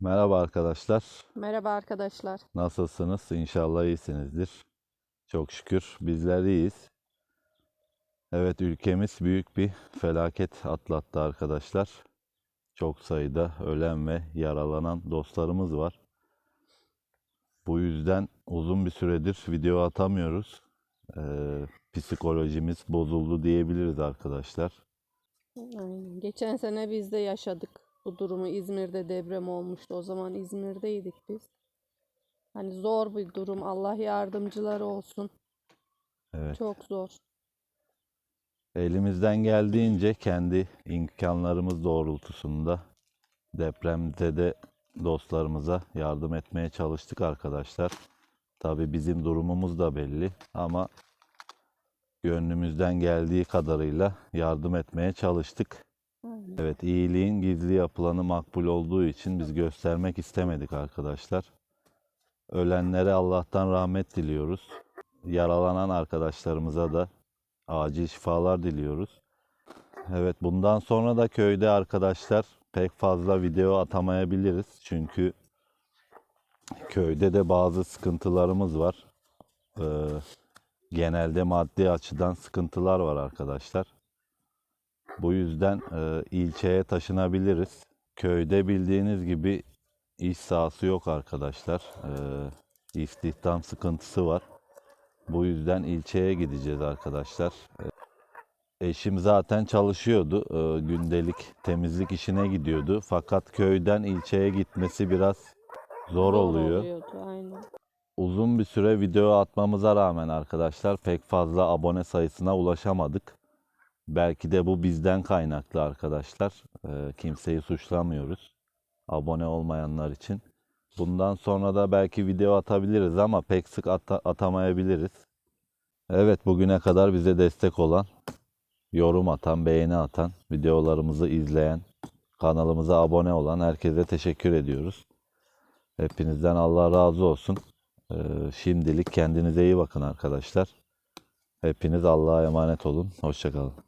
Merhaba arkadaşlar. Merhaba arkadaşlar. Nasılsınız? İnşallah iyisinizdir. Çok şükür bizler iyiyiz. Evet ülkemiz büyük bir felaket atlattı arkadaşlar. Çok sayıda ölen ve yaralanan dostlarımız var. Bu yüzden uzun bir süredir video atamıyoruz. Ee, psikolojimiz bozuldu diyebiliriz arkadaşlar. Aynen. Geçen sene biz de yaşadık bu durumu. İzmir'de deprem olmuştu. O zaman İzmir'deydik biz. Hani zor bir durum. Allah yardımcıları olsun. Evet. Çok zor. Elimizden geldiğince kendi imkanlarımız doğrultusunda depremde de dostlarımıza yardım etmeye çalıştık arkadaşlar. Tabii bizim durumumuz da belli ama gönlümüzden geldiği kadarıyla yardım etmeye çalıştık. Evet iyiliğin gizli yapılanı makbul olduğu için biz göstermek istemedik arkadaşlar. Ölenlere Allah'tan rahmet diliyoruz. Yaralanan arkadaşlarımıza da acil şifalar diliyoruz. Evet bundan sonra da köyde arkadaşlar pek fazla video atamayabiliriz. Çünkü köyde de bazı sıkıntılarımız var. Ee, genelde maddi açıdan sıkıntılar var arkadaşlar. Bu yüzden e, ilçeye taşınabiliriz. Köyde bildiğiniz gibi iş sahası yok arkadaşlar. E, istihdam sıkıntısı var. Bu yüzden ilçeye gideceğiz arkadaşlar. E, Eşim zaten çalışıyordu. E, gündelik temizlik işine gidiyordu. Fakat köyden ilçeye gitmesi biraz zor oluyor. oluyordu, Aynen. Uzun bir süre video atmamıza rağmen arkadaşlar pek fazla abone sayısına ulaşamadık. Belki de bu bizden kaynaklı arkadaşlar. Ee, kimseyi suçlamıyoruz. Abone olmayanlar için. Bundan sonra da belki video atabiliriz ama pek sık ata- atamayabiliriz. Evet bugüne kadar bize destek olan, yorum atan, beğeni atan, videolarımızı izleyen, kanalımıza abone olan herkese teşekkür ediyoruz. Hepinizden Allah razı olsun. Ee, şimdilik kendinize iyi bakın arkadaşlar. Hepiniz Allah'a emanet olun. Hoşçakalın.